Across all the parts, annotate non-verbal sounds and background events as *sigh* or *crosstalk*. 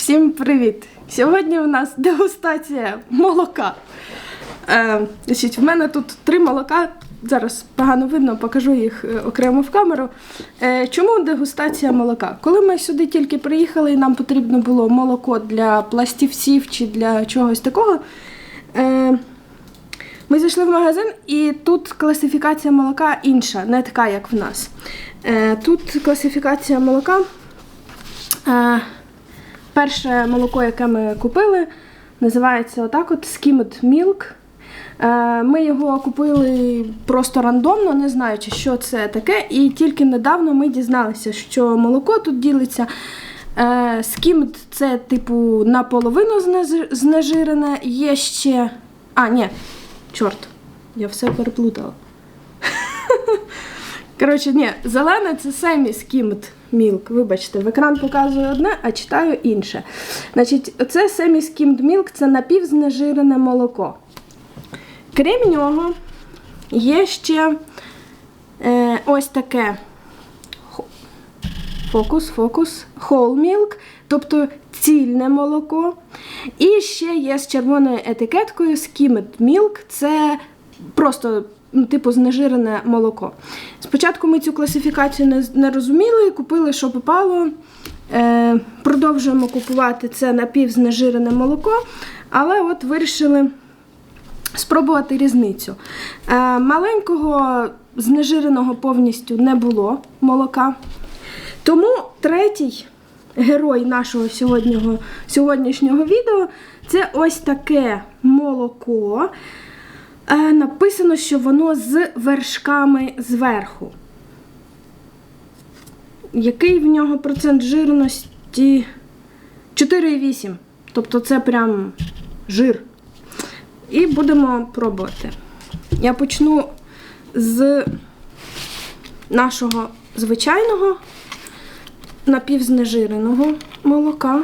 Всім привіт! Сьогодні у нас дегустація молока. Е, значить, в мене тут три молока. Зараз погано видно, покажу їх е, окремо в камеру. Е, чому дегустація молока? Коли ми сюди тільки приїхали, і нам потрібно було молоко для пластівців чи для чогось такого. Е, ми зайшли в магазин, і тут класифікація молока інша, не така, як в нас. Тут класифікація молока. Перше молоко, яке ми купили, називається отак от Skimmed Milk. Е, Ми його купили просто рандомно, не знаючи, що це таке. І тільки недавно ми дізналися, що молоко тут ділиться. Е, Skimmed – це типу наполовину знежирене. Є ще. А, ні, чорт, я все переплутала. *laughs* Коротше, ні, зелене це семі skimmed milk. Вибачте, в екран показую одне, а читаю інше. Значить, оце семі skimmed milk це напівзнежирене молоко. Крім нього, є ще е, ось таке фокус, фокус, whole milk, тобто цільне молоко. І ще є з червоною етикеткою skimmed milk, це просто ну, типу знежирене молоко. Спочатку ми цю класифікацію не, не розуміли, купили, що попало. Е, продовжуємо купувати це напівзнежирене молоко, але от вирішили спробувати різницю. Е, маленького знежиреного повністю не було молока. Тому третій герой нашого сьогоднішнього, відео це ось таке молоко. Е, написано, що воно з вершками зверху. Який в нього процент жирності? 4,8. Тобто це прям жир. І будемо пробувати. Я почну з нашого звичайного напівзнежиреного молока.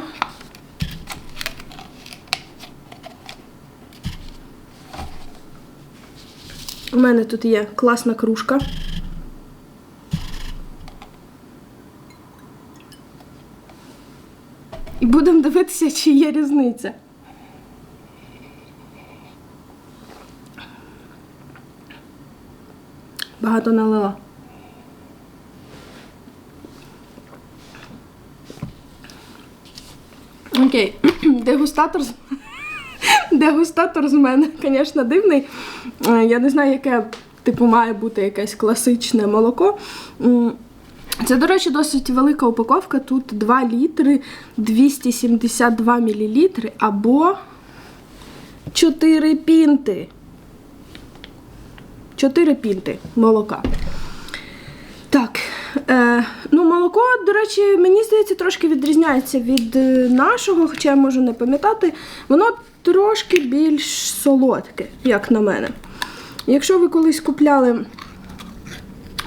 У мене тут є класна кружка. І будемо дивитися, чи є різниця. Багато налила. Окей, *clears throat* дегустатор. Дегустатор з мене, *laughs* звісно, дивний. Е, Я не знаю, яке типу має бути якесь класичне молоко. Це, до речі, досить велика упаковка. Тут 2 літри 272 мл або 4 пінти. 4 пінти молока. Так, е, ну молоко, до речі, мені здається, трошки відрізняється від е, нашого, хоча я можу не пам'ятати. Воно трошки більш солодке, як на мене. Якщо ви колись купляли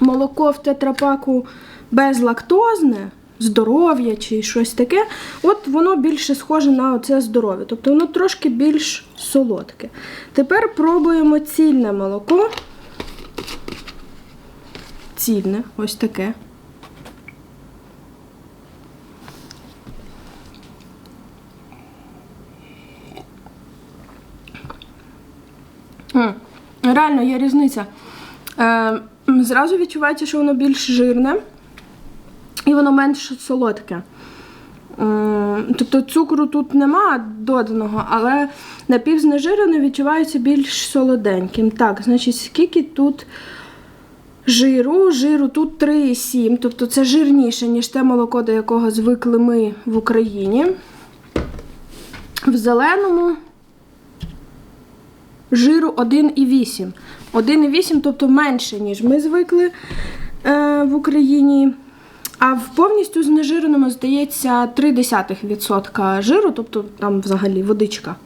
молоко в тетрапаку безлактозне, здоров'я чи щось таке, от воно більше схоже на оце здоров'я. Тобто воно трошки більш солодке. Тепер пробуємо цільне молоко. Цільне, ось таке. Реально є різниця. Е, зразу відчувається, що воно більш жирне і воно менш солодке. Тобто цукру тут нема доданого, але напівзнежирене відчувається більш солоденьким. Так, значить, скільки тут жиру? Жиру тут 3,7, тобто це жирніше, ніж те молоко, до якого звикли ми в Україні. В зеленому жиру 1,8. 1,8, тобто менше, ніж ми звикли е, в Україні. А в повністю знежиреному, здається, 0,3% жиру, тобто там взагалі водичка.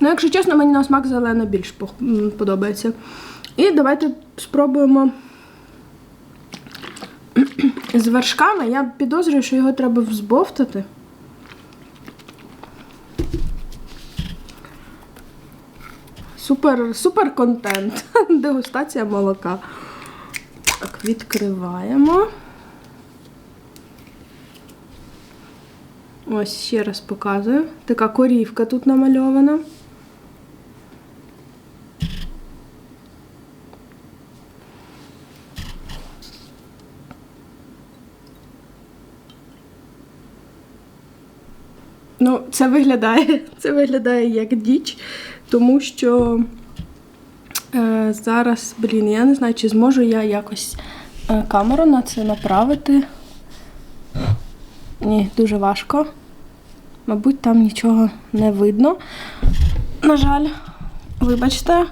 Ну, якщо чесно, мені на смак зелене більш подобається. І давайте спробуємо *clears throat* з вершками. Я підозрюю, що його треба взбовтати. Супер, супер контент. *laughs* Дегустація молока. Так, відкриваємо. Ось ще раз показую. Така корівка тут намальована. Ну, це виглядає, *laughs* це виглядає як діч, тому що е, зараз, блін, я не знаю, чи зможу я якось е, камеру на це направити. Ні, дуже важко. Мабуть, там нічого не видно. На жаль, вибачте.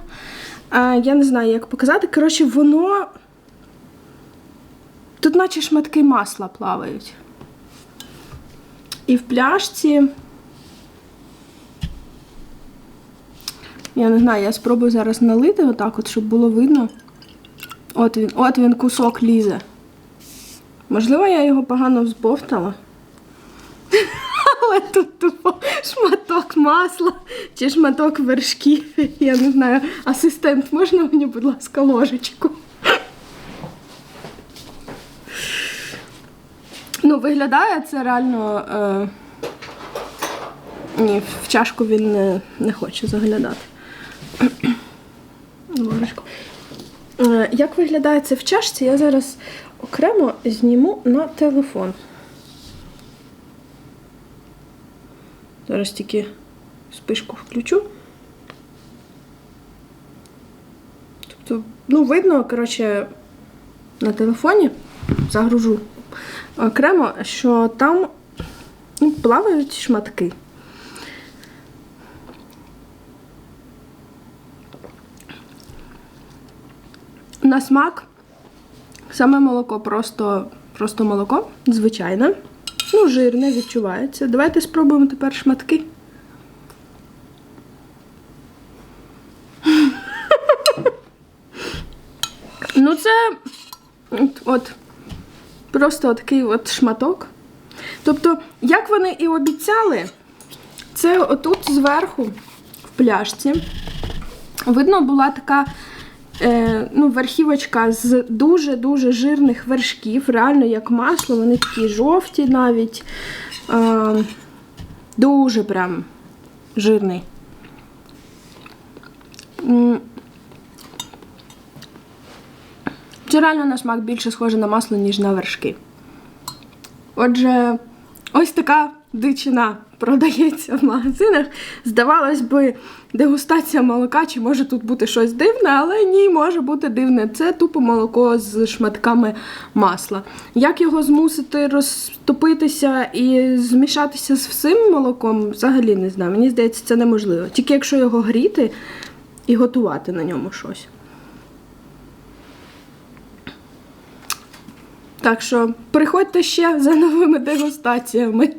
А, я не знаю, як показати. Коротше, воно. Тут наче шматки масла плавають. І в пляшці. Я не знаю, я спробую зараз налити отак, от, щоб було видно. От він, от він кусок лізе. Можливо, я його погано взбовтала. *laughs* Але тут тупо шматок масла чи шматок вершків. Я не знаю. Асистент, можна мені, будь ласка, ложечку? Ну, виглядає це реально. Е... Ні, в чашку він не, не хоче заглядати. Е, Як виглядає це в чашці, я зараз окремо зніму на телефон. Зараз тільки спишку включу. Тобто, ну, видно, коротше, на телефоні загружу окремо, що там ну, плавають шматки. На смак саме молоко, просто, просто молоко, звичайне. Ну, жирне відчувається. Давайте спробуємо тепер шматки. Ну, це от, от просто такий от шматок. Тобто, як вони і обіцяли, це отут зверху в пляшці. Видно, була така е, ну, верхівочка з дуже-дуже жирних вершків, реально як масло, вони такі жовті навіть. Е, дуже прям жирний. Це реально на смак більше схоже на масло, ніж на вершки. Отже, ось така дичина продається в магазинах. Здавалось би, дегустація молока, чи може тут бути щось дивне, але ні, може бути дивне. Це тупо молоко з шматками масла. Як його змусити розтопитися і змішатися з всім молоком, взагалі не знаю. Мені здається, це неможливо. Тільки якщо його гріти і готувати на ньому щось. Так що приходьте ще за новими дегустаціями.